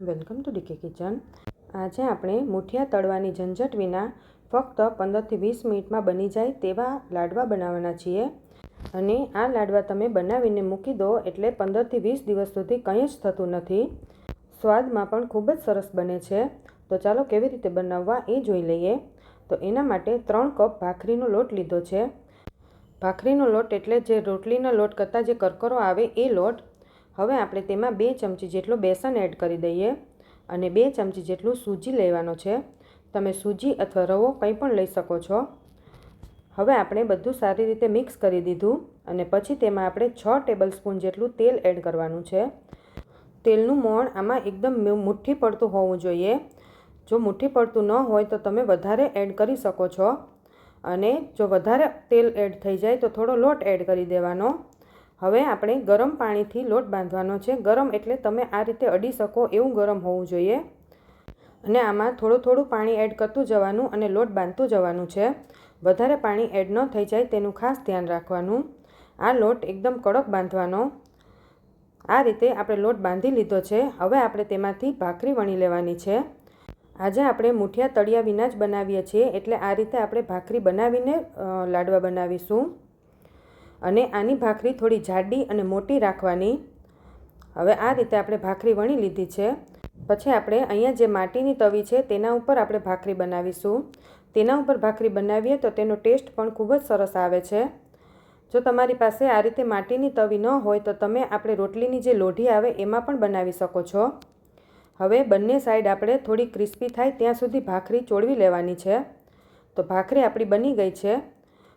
Welcome to decay kitchen. આજે આપણે મુઠિયા તળવાની ઝંઝટ વિના ફક્ત પંદરથી વીસ મિનિટમાં બની જાય તેવા લાડવા બનાવવાના છીએ. અને આ લાડવા તમે બનાવીને મૂકી દો એટલે પંદરથી વીસ દિવસ સુધી કંઈ જ થતું નથી. સ્વાદમાં પણ ખૂબ જ સરસ બને છે. તો ચાલો કેવી રીતે બનાવવા એ જોઈ લઈએ. તો એના માટે ત્રણ કપ ભાખરીનો લોટ લીધો છે. ભાખરીનો લોટ એટલે જે રોટલીનો લોટ કરતાં જે કરકરો આવે એ લોટ હવે આપણે તેમાં બે ચમચી જેટલું બેસન એડ કરી દઈએ અને બે ચમચી જેટલું સૂજી લેવાનો છે. તમે સૂજી અથવા રવો કંઈ પણ લઈ શકો છો. હવે આપણે બધું સારી રીતે મિક્સ કરી દીધું અને પછી તેમાં આપણે છ ટેબલ સ્પૂન જેટલું તેલ એડ કરવાનું છે. તેલનું મોણ આમાં એકદમ મુઠ્ઠી પડતું હોવું જોઈએ. જો મુઠ્ઠી પડતું ન હોય તો તમે વધારે એડ કરી શકો છો. અને જો વધારે તેલ એડ થઈ જાય તો થોડો લોટ એડ કરી દેવાનો. હવે આપણે ગરમ પાણીથી લોટ બાંધવાનો છે. ગરમ એટલે તમે આ રીતે અડી શકો એવું ગરમ હોવું જોઈએ. અને આમાં થોડું થોડું પાણી એડ કરતું જવાનું અને લોટ બાંધતું જવાનું છે. વધારે પાણી એડ ન થઈ જાય તેનું ખાસ ધ્યાન રાખવાનું. આ લોટ એકદમ કડક બાંધવાનો. આ રીતે આપણે લોટ બાંધી લીધો છે. હવે આપણે તેમાંથી ભાખરી વણી લેવાની છે. આજે આપણે મૂઠિયા તળિયા વિના જ બનાવીએ છીએ. એટલે આ રીતે આપણે ભાખરી બનાવીને લાડવા બનાવીશું. અને આની ભાખરી થોડી જાડી અને મોટી રાખવાની. હવે આ રીતે આપણે ભાખરી વણી લીધી છે. પછી આપણે અહીંયા જે માટીની તવી છે તેના ઉપર આપણે ભાખરી બનાવીશું. તેના ઉપર ભાખરી બનાવીએ તો તેનો ટેસ્ટ પણ ખૂબ જ સરસ આવે છે. જો તમારી પાસે આ રીતે માટીની તવી ન હોય તો તમે આપણે રોટલીની જે લોઢી આવે એમાં પણ બનાવી શકો છો. હવે બંને સાઈડ આપણે થોડી ક્રિસ્પી થાય ત્યાં સુધી ભાખરી ચોળવી લેવાની છે. તો ભાખરી આપણી બની ગઈ છે.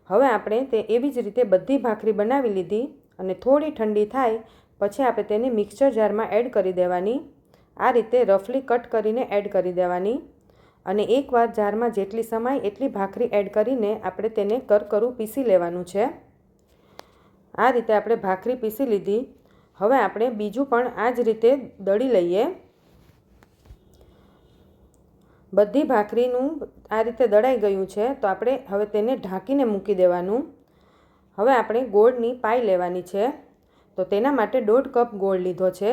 હવે આપણે તે એવી જ રીતે બધી ભાખરી બનાવી લીધી અને થોડી ઠંડી થાય પછી આપણે તેને મિક્સર જારમાં એડ કરી દેવાની. આ રીતે રફલી કટ કરીને એડ કરી દેવાની અને એકવાર જારમાં જેટલી સમાય એટલી ભાખરી એડ કરીને આપણે તેને કરકરું પીસી લેવાનું છે. આ રીતે આપણે ભાખરી પીસી લીધી. હવે આપણે બીજું પણ આ જ રીતે દળી લઈએ. બધી ભાખરીનું આ રીતે દળાઈ ગયું છે, તો આપણે હવે તેને ઢાંકીને મૂકી દેવાનું. હવે આપણે ગોળની પાઈ લેવાની છે. તો તેના માટે દોઢ કપ ગોળ લીધો છે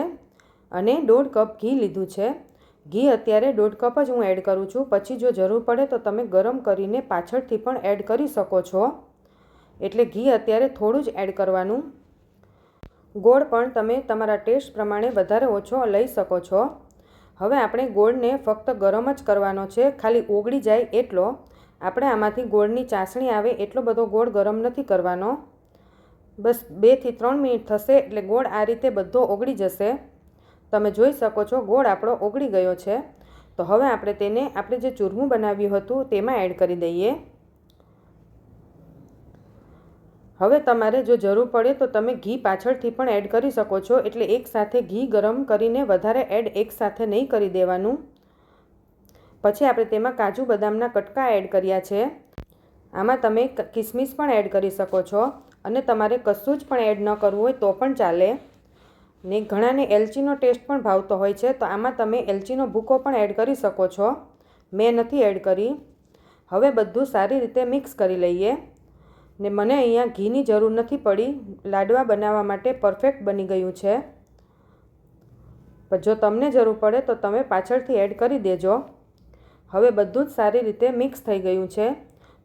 અને દોઢ કપ ઘી લીધું છે. ઘી અત્યારે દોઢ કપ જ હું એડ કરું છું. પછી જો જરૂર પડે તો તમે ગરમ કરીને પાછળથી પણ એડ કરી શકો છો. એટલે ઘી અત્યારે થોડું જ એડ કરવાનું. ગોળ પણ તમે તમારા ટેસ્ટ પ્રમાણે વધારે ઓછો લઈ શકો છો. હવે આપણે ગોળને ફક્ત ગરમ જ કરવાનો છે, ખાલી ઓગળી જાય એટલો. આપણે આમાંથી ગોળની ચાસણી આવે એટલો બધો ગોળ ગરમ નથી કરવાનો. બસ બેથી ત્રણ મિનિટ થશે એટલે ગોળ આ રીતે બધો ઓગળી જશે. તમે જોઈ શકો છો ગોળ આપણો ઓગળી ગયો છે. તો હવે આપણે તેને આપણે જે ચૂરમું બનાવ્યું હતું તેમાં એડ કરી દઈએ. હવે તમારે જો જરૂર પડે તો તમે ઘી પાછળથી પણ એડ કરી શકો છો. એટલે એકસાથે ઘી ગરમ કરીને વધારે એડ એકસાથે નહીં કરી દેવાનું. પછી આપણે તેમાં કાજુ બદામના કટકા એડ કર્યા છે. આમાં તમે કિસમિસ પણ એડ કરી શકો છો. અને તમારે કશું જ પણ એડ ન કરવું હોય તો પણ ચાલે. ને ઘણાને એલચીનો ટેસ્ટ પણ ભાવતો હોય છે, તો આમાં તમે એલચીનો ભૂકો પણ એડ કરી શકો છો. મેં નથી એડ કરી. હવે બધું સારી રીતે મિક્સ કરી લઈએ. ને મને અહીંયા ઘીની જરૂર નથી પડી. લાડવા બનાવવા માટે પરફેક્ટ બની ગયું છે. જો તમને જરૂર પડે તો તમે પાછળથી એડ કરી દેજો. હવે બધું જ સારી રીતે મિક્સ થઈ ગયું છે.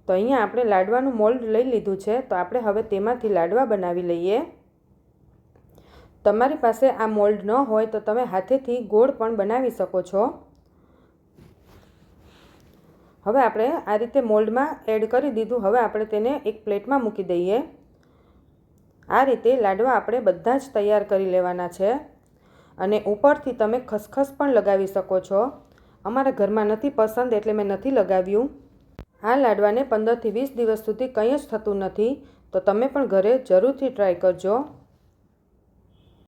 તો અહીંયા આપણે લાડવાનું મોલ્ડ લઈ લીધું છે. તો આપણે હવે તેમાંથી લાડવા બનાવી લઈએ. તમારી પાસે આ મોલ્ડ ન હોય તો તમે હાથેથી ગોળ પણ બનાવી શકો છો. હવે આપણે આ રીતે મોલ્ડમાં એડ કરી દીધું. હવે આપણે તેને એક પ્લેટમાં મૂકી દઈએ. આ રીતે લાડવા આપણે બધા જ તૈયાર કરી લેવાના છે. અને ઉપરથી તમે ખસખસ પણ લગાવી શકો છો. અમારા ઘરમાં નથી પસંદ એટલે મેં નથી લગાવ્યું. આ લાડવાને પંદરથી વીસ દિવસ સુધી કંઈ જ થતું નથી. તો તમે પણ ઘરે જરૂરથી ટ્રાય કરજો.